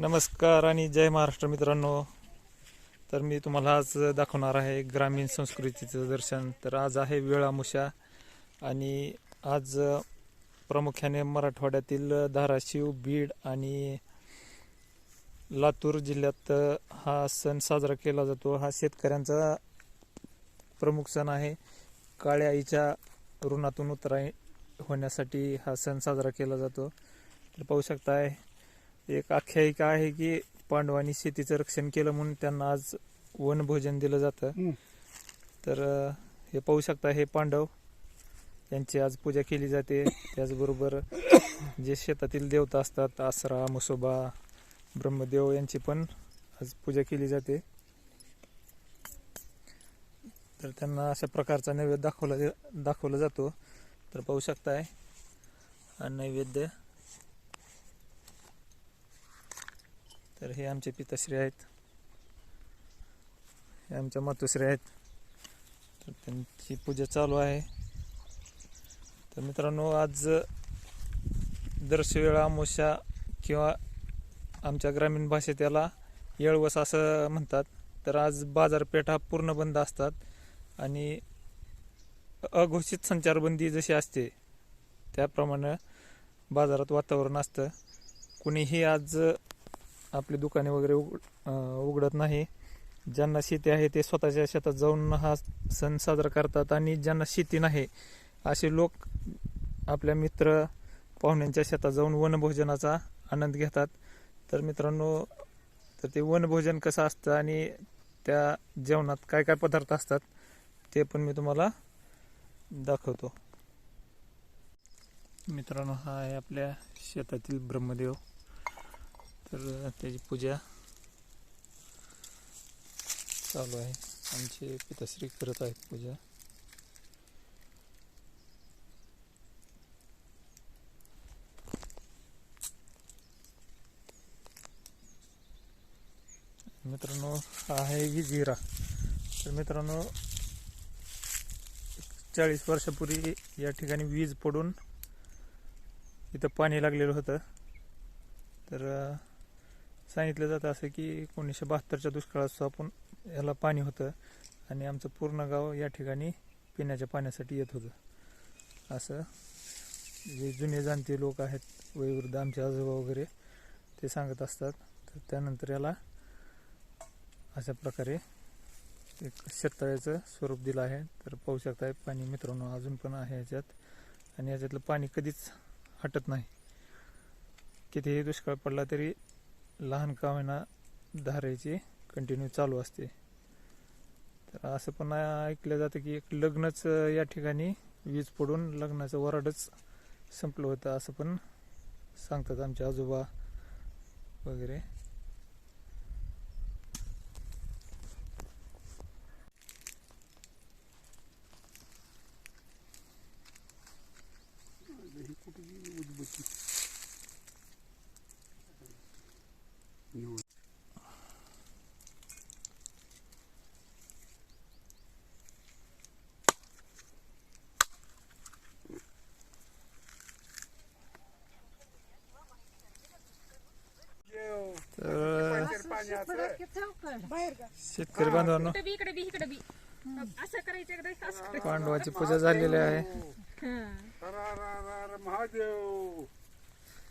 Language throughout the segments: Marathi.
नमस्कार आणि जय महाराष्ट्र मित्रांनो. तर मी तुम्हाला आज दाखवणार आहे ग्रामीण संस्कृतीचं दर्शन. तर आज आहे वेळामुशा आणि आज प्रामुख्याने मराठवाड्यातील धाराशिव बीड आणि लातूर जिल्ह्यात हा सण साजरा केला जातो. हा शेतकऱ्यांचा प्रमुख सण आहे. काळ्या आईच्या ऋणातून उतराई होण्यासाठी हा सण साजरा केला जातो. तर पाहू शकताय एक आख्यायिका आहे की पांडवांनी शेतीचं रक्षण केलं म्हणून त्यांना आज वनभोजन दिलं जातं. तर हे पाहू शकता हे पांडव यांची आज पूजा केली जाते. त्याचबरोबर जे शेतातील देवता असतात आसरा मुसोबा ब्रह्मदेव यांची पण आज पूजा केली जाते. तर त्यांना अशा प्रकारचा नैवेद्य दाखवला दाखवला जातो. तर पाहू शकताय हा नैवेद्य तर हे आमचे पिताश्री आहेत. हे आमच्या मातोश्री आहेत. तर त्यांची पूजा चालू आहे. तर मित्रांनो आज दरवेळा अमोशा किंवा आमच्या ग्रामीण भाषेत याला येळवस असं म्हणतात. तर आज बाजारपेठा पूर्ण बंद असतात आणि अघोषित संचारबंदी जशी असते त्याप्रमाणे बाजारात वातावरण असतं. कुणीही आज आपली दुकाने वगैरे उघड उघडत नाही. ज्यांना शेती आहे ते स्वतःच्या शेतात जाऊन हा सण साजरा करतात आणि ज्यांना शेती नाही असे लोक आपल्या मित्र पाहुण्यांच्या शेतात जाऊन वनभोजनाचा आनंद घेतात. तर मित्रांनो तर ते वनभोजन कसं असतं आणि त्या जेवणात काय काय पदार्थ असतात ते पण मी तुम्हाला दाखवतो. मित्रांनो हा आहे आपल्या शेतातील ब्रह्मदेव. तर त्याची पूजा चालू आहे. आमचे पिताश्री करत आहेत पूजा. मित्रांनो हा आहे विजिरा. तर मित्रांनो चाळीस वर्षापूर्वी या ठिकाणी वीज पडून इथं पाणी लागलेलं होतं. तर सांगितलं जातं असं की एकोणीसशे बहात्तरच्या दुष्काळात सुद्धा आपण याला पाणी होतं आणि आमचं पूर्ण गाव या ठिकाणी पिण्याच्या पाण्यासाठी येत होतं. असं जे जुने जाणते लोक आहेत वयोवृद्ध आमचे आजोबा वगैरे ते सांगत असतात. तर त्यानंतर याला अशा प्रकारे एक शेततळ्याचं स्वरूप दिलं आहे. तर पाहू शकताय पाणी मित्रांनो अजून पण आहे याच्यात. आणि याच्यातलं पाणी कधीच हटत नाही. कितीही दुष्काळ पडला तरी लहान कामेना होईना धारायची कंटिन्यू चालू असते. तर असं पण ऐकलं जातं की एक लग्नच या ठिकाणी वीज पडून लग्नाचं वराडच संपलं होतं असं पण सांगतात आमचे आजोबा वगैरे ही कुठे गेली उदबत्ती निवड. तर पाण्याचं शेतकरी बांधवांनो. इकडे बी इकडे बी इकडे बी. असं करायचं इकडे असं करायचं. पांडवाची पूजा झालेली आहे. हं. महादेव.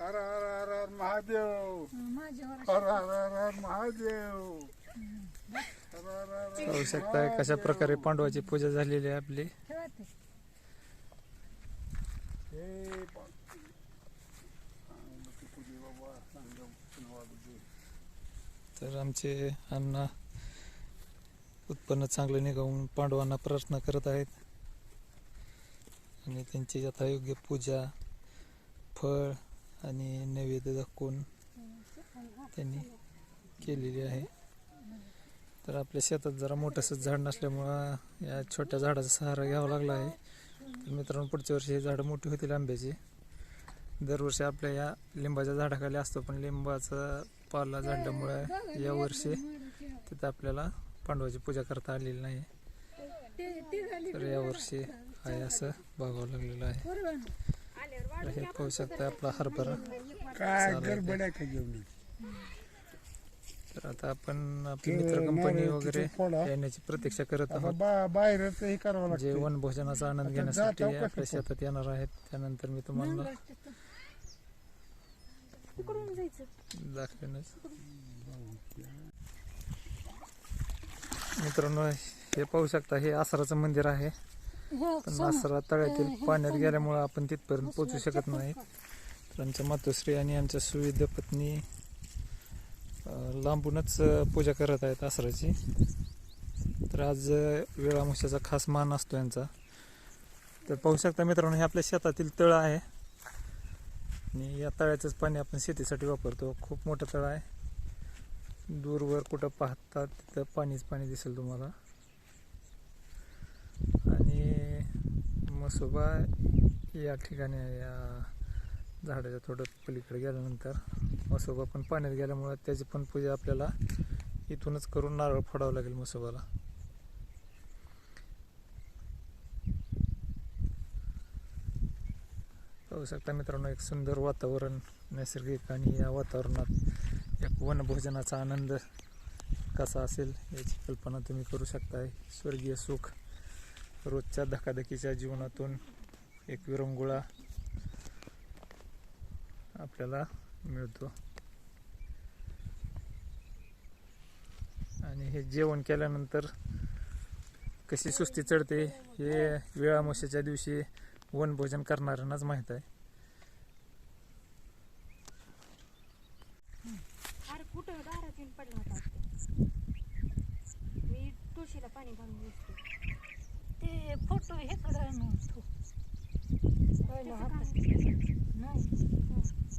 हर हर हर हर महादेव. हर हर हर हर महादेव. हर हर हर हर पाहू शकताय कशा प्रकारे पांडवाची पूजा झालेली आहे आपली. हे चांगलं ते तुझे बाबा चांगलं धन्यवाद दे. तर आमचे अण्णा उत्पन्न चांगलं निघावून पांडवांना प्रार्थना करत आहेत. आणि त्यांची आता योग्य पूजा फळ आणि नैवेद्य दाखवून त्यांनी केलेली आहे. तर आपल्या शेतात जरा मोठंसं झाड नसल्यामुळं या छोट्या झाडाचा सहारा घ्यावा लागला आहे. तर मित्रांनो पुढच्या वर्षी हे झाडं मोठी होतील आंब्याची. दरवर्षी आपल्या या लिंबाच्या झाडाखाली असतो पण लिंबाचा पाला झाडल्यामुळे यावर्षी तिथं आपल्याला पांडवाची पूजा करता आलेली नाही. तर यावर्षी आहे असं बघावं लागलेलं आहे. तर हे पाहू शकता आपला हरभरा. तर आता आपण आपली मित्र कंपनी वगैरे. येण्याची प्रतीक्षा करत आहोत. बा बाहेरच हे करावं जे लागतं वनभोजनाचा आनंद घेण्यासाठी आपल्या शेतात येणार आहेत त्यानंतर मी तुम्हाला तिकडून जायचं. दाखवेनच मित्रांनो हे पाहू शकता हे आसराचं मंदिर आहे. पण आसरा तळ्यातील पाण्यात गेल्यामुळे आपण तिथपर्यंत पोहोचू शकत नाही. तर आमच्या मातोश्री आणि आमच्या सुविध पत्नी लांबूनच पूजा करत आहेत आसराची. तर आज वेळामुशाचा खास मान असतो यांचा. तर पाहू शकता मित्रांनो हे आपल्या शेतातील तळ आहे. आणि या तळ्याचंच पाणी आपण शेतीसाठी वापरतो. खूप मोठं तळ आहे. दूरवर कुठं पाहता तिथं पाणीच पाणी दिसेल तुम्हाला. आणि मसोबा या ठिकाणी या झाडाच्या थोडं पलीकडे गेल्यानंतर मसोबा पण पाण्यात गेल्यामुळे त्याची पण पूजा आपल्याला इथूनच करून नारळ फोडावं लागेल मसोबाला. पाहू शकता मित्रांनो एक सुंदर वातावरण नैसर्गिक आणि या वातावरणात एक वनभोजनाचा आनंद कसा असेल याची कल्पना तुम्ही करू शकताय. स्वर्गीय सुख रोजच्या धकाधकीच्या जीवनातून एक विरंगुळा आपल्याला मिळतो. आणि हे जेवण केल्यानंतर कशी सुस्ती चढते हे वेळामोशाच्या दिवशी वनभोजन करणाऱ्यांनाच माहीत आहे. अरे कुठं? दारात येऊन पडला होता वाटतं. मी तुळशीला पाणी घालून बसते ते फोटो हे करायला नव्हतो. पहिलं त्याचं हातात. काय? नाही.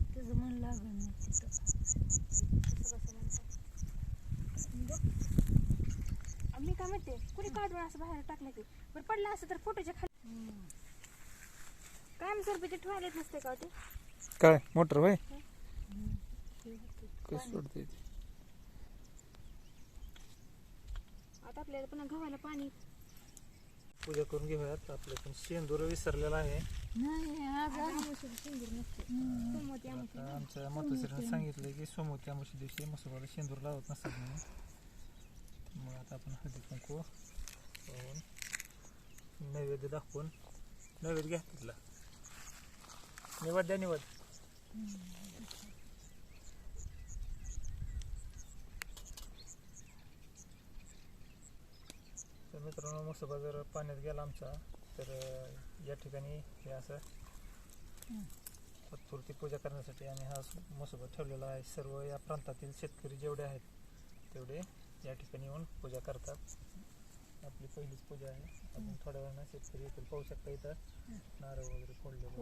त्याचं मन लागलं नाही तिथं. तसं कसं म्हणतात. मी काय म्हणते कुणी काढून असं बाहेर टाकलं की बरं पडलं असं तर फोटोच्या खाली. कायम स्वरूपी ठेवायलाच नसते का ते? काय मोटर होय? कसं सोडते ते? आता आपल्याला पुन्हा गव्हाला पाणी. पूजा करून घेऊयात. आपलं पण शेंदूर विसरलेला आहे. सोमवती आता आमच्या मातोश्रीने सांगितलं की सोमवती आमुषी दिवशी मसोबाला शेंदूर लावत नसतात म्हणून. मग आता आपण हळदी कुंकू लावून नैवेद्य दाखवून नैवेद्य घ्या तिथला. निवड द्या निवड. तर मित्रांनो मसोबा जर पाण्यात गेला आमचा तर या ठिकाणी हे असं तात्पुरती पूजा करण्यासाठी आणि हा मसोबा ठेवलेला आहे. सर्व या प्रांतातील शेतकरी जेवढे आहेत तेवढे या ठिकाणी येऊन पूजा करतात. आपली पहिलीच पूजा आहे. आपण थोड्या वेळानं शेतकरी येथील पाहू शकता इथं. नारळ वगैरे फोडलेले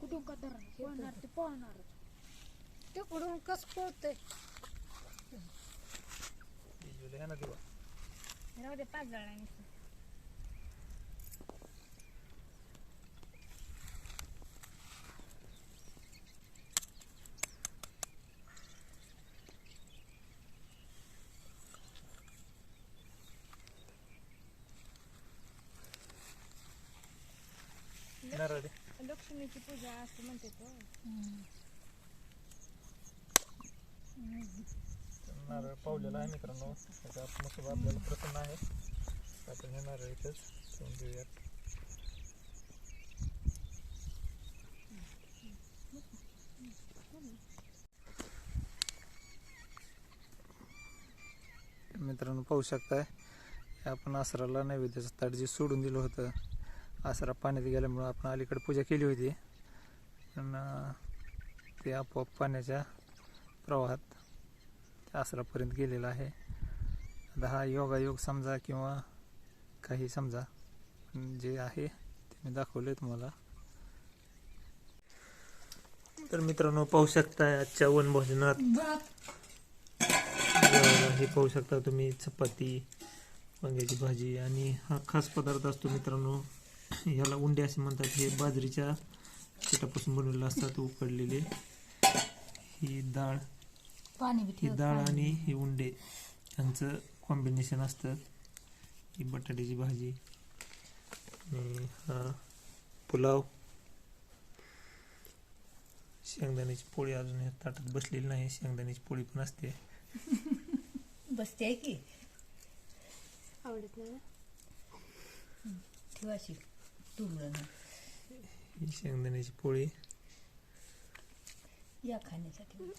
कुठून का तर पळणार ते पळणार. तिकडून कस पळतंय? राहू दे पाच जण आहे नारळ आहे. लक्ष्मीची पूजा असं म्हणते तो. नारळ पावलेला आहे मित्रांनो. त्याचा मसोबा आपल्याला प्रसन्न आहे. आपण हे नारळ इथंच. ठेवून देऊयात. मित्रांनो पाहू शकताय आपण आसराला नैवेद्याचं ताट जे सोडून दिलं होतं आसरा पाण्यात गेल्यामुळं आपण अलीकडे पूजा केली होती. पण ते आपोआप पाण्याच्या प्रवाहात आसरापर्यंत गेलेला आहे. आता हा योगायोग समजा किंवा काही समजा जे आहे ते मी दाखवले तुम्हाला. तर मित्रांनो पाहू शकताय आजच्या वनभोजनात हे पाहू शकता तुम्ही चपाती वांग्याची भाजी आणि हा खास पदार्थ असतो मित्रांनो ह्याला उंडे असे म्हणतात. हे बाजरीच्या पिठापासून बनवलेले असतात उकडलेले. ही डाळ ही डाळ. आणि हे उंडे यांचं कॉम्बिनेशन असतं. ही बटाट्याची भाजी. आणि हा पुलाव. शेंगदाण्याची पोळी अजून या ताटात बसलेली नाही. शेंगदाण्याची पोळी पण असते. बसते आहे की? आवडत नाही ठेवाशी ही शेंगदाण्याची पोळी या खाण्यासाठी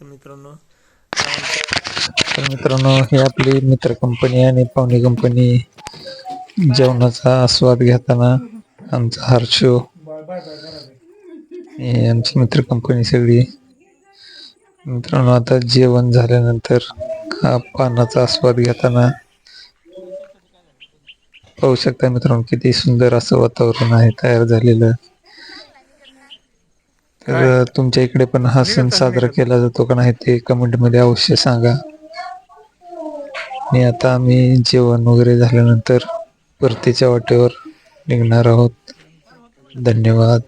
तर मित्रांनो तर मित्रांनो ही आपली मित्र कंपनी आणि पाहुणे कंपनी जेवणाचा आस्वाद घेताना आमचा हर्षो हे आमची मित्र कंपनी सगळी. मित्रांनो आता जेवण झाल्यानंतर पानाचा आस्वाद घेताना पाहू शकता मित्रांनो किती सुंदर असं वातावरण आहे तयार झालेलं. तर तुमच्या इकडे पण हा सण साजरा केला जातो का नाही ते कमेंटमध्ये अवश्य सांगा. आणि आता आम्ही जेवण वगैरे झाल्यानंतर परतीच्या वाटेवर निघणार आहोत. धन्यवाद.